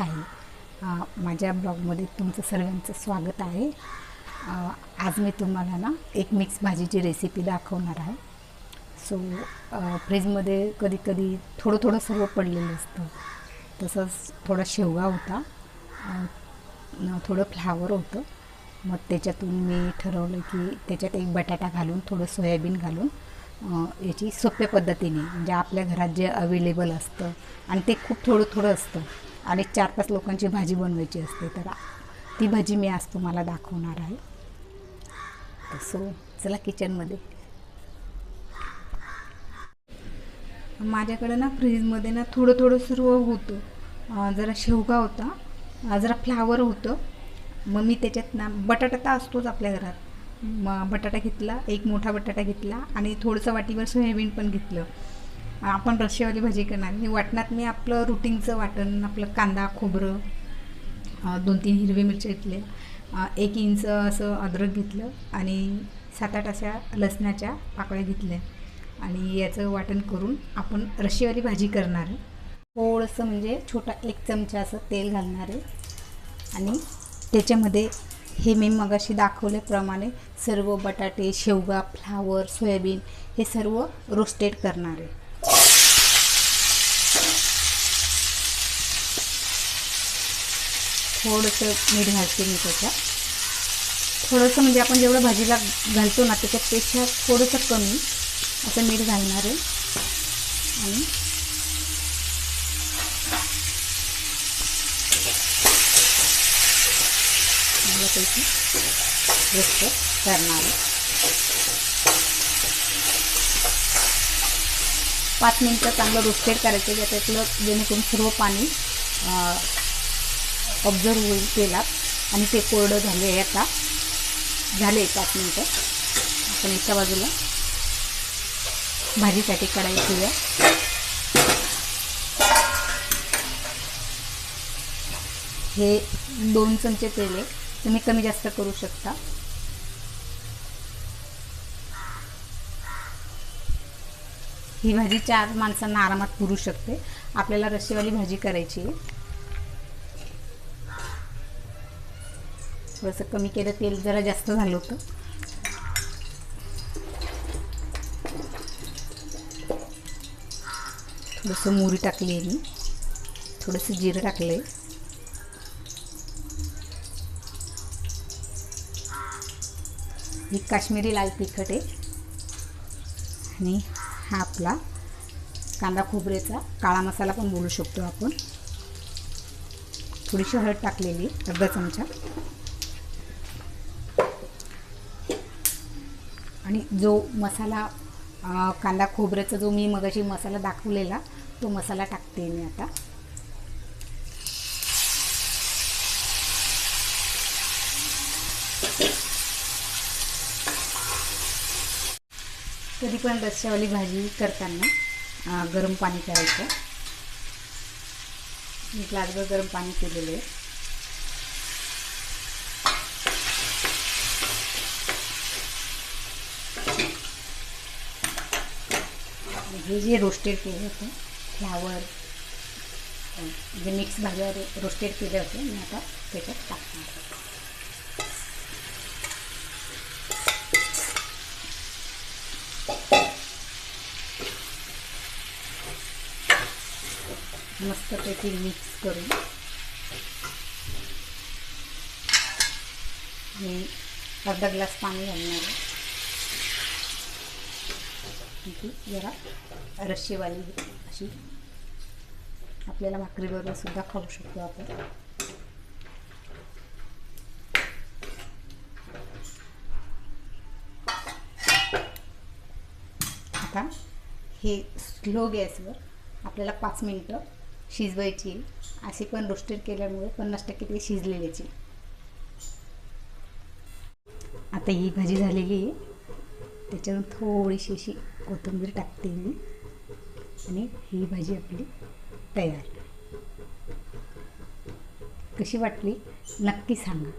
हाय माझ्या ब्लॉगमध्ये तुमचं सर्वांचं स्वागत आहे. आज मी तुम्हाला ना एक मिक्स भाजीची रेसिपी दाखवणार आहे. सो फ्रीजमध्ये कधी कधी थोडं थोडं सर्व पडलेलं असतं. तसंच थोडा शेवगा होता. थोडं फ्लावर होतं. मग त्याच्यातून मी ठरवलं की त्याच्यात एक बटाटा घालून थोडं सोयाबीन घालून याची सोप्या पद्धतीने म्हणजे आपल्या घरात जे अवेलेबल असतं आणि ते खूप थोडं थोडं असतं. आणि चार पाच लोकांची भाजी बनवायची असते तर ती भाजी मी आज तुम्हाला दाखवणार आहे. तर सो चला किचनमध्ये. माझ्याकडं ना फ्रीजमध्ये ना थोडं थोडं सर्व होतं. जरा शेवगा होता. जरा फ्लावर होतं. मग मी त्याच्यात ना बटाटा तर असतोच आपल्या घरात. मग बटाटा घेतला एक मोठा बटाटा घेतला आणि थोडंसं वाटीवर सोयाबीन पण घेतलं. आपण रश्शीवाली भाजी करणार. मी वाटणात मी आपलं रुटीनचं वाटण आपलं कांदा खोबरं दोन तीन हिरवे मिरची घेतले. एक इंच असं अद्रक घेतलं आणि सात आठ अशा लसणाच्या पाकळ्या घेतल्या. आणि याचं वाटण करून आपण रश्शीवाली भाजी करणार. आहे थोडंसं म्हणजे छोटा एक चमचा असं तेल घालणार आहे. आणि त्याच्यामध्ये हे मी मगाशी दाखवल्याप्रमाणे सर्व बटाटे शेवगा फ्लावर सोयाबीन हे सर्व रोस्टेड करणार आहे. थोडंसं मीठ घालते मी त्याच्यात थोडंसं म्हणजे आपण जेवढं भाजीला घालतो ना त्याच्यापेक्षा थोडंसं कमी असं मीठ घालणार आहे. आणि त्याची करणार आहे. पाच मिनटं चांगलं रोस्टेड करायचं ज्या त्यातलं जेणेकरून सर्व पाणी ऑब्झर्व होईल तेलात. आणि ते कोरडं झाले आहे आता. झाले पाच मिनटं. आपण एका बाजूला भाजीसाठी कढाई ठेवूया. हे दोन चमचे तेल आहे. तुम्ही कमी जास्त करू शकता. ही भाजी चार माणसांना आरामात पुरू शकते. आपल्याला रस्सीवाली भाजी करायची आहे. थोडंसं कमी केलं तेल जरा जास्त झालं होतं. थोडंसं मोहरी टाकली आहे मी. थोडंसं जिरं टाकलं आहे ही काश्मीरी लाल तिखट आहे. आणि हा आपला कांदा खोबऱ्याचा काळा मसाला पण बोलू शकतो आपण. थोडीशी हळद टाकलेली अर्धा चमचा. आणि जो मसाला कांदा खोबऱ्याचा जो मी मगाशी मसाला दाखवलेला तो मसाला टाकते मी आता. कधी पण रस्स्यावाली भाजी करताना गरम पाणी करायचं. मी ग्लासभर गरम पाणी केलेलं आहे. हे जे रोस्टेड केले होते फ्लावर जे मिक्स भाज्या रोस्टेड केले होते मी आता त्याच्यात टाकणार मस्तपैकी मिक्स करून आणि अर्धा ग्लास पाणी घालणार आहे. ती जरा रश्शीवाली अशी. आपल्याला भाकरीबरोबर सुद्धा खाऊ शकतो आपण. आता हे स्लो गॅसवर आपल्याला पाच मिनटं शिजवायची अशी पण रोस्टेड केल्यामुळे पन्नास टक्के ते शिजलेल्याची आता ही भाजी झालेली आहे. त्याच्यातून थोडीशी अशी कोथिंबीर टाकते मी. आणि ही भाजी आपली तयार. कशी वाटली? नक्की सांगा.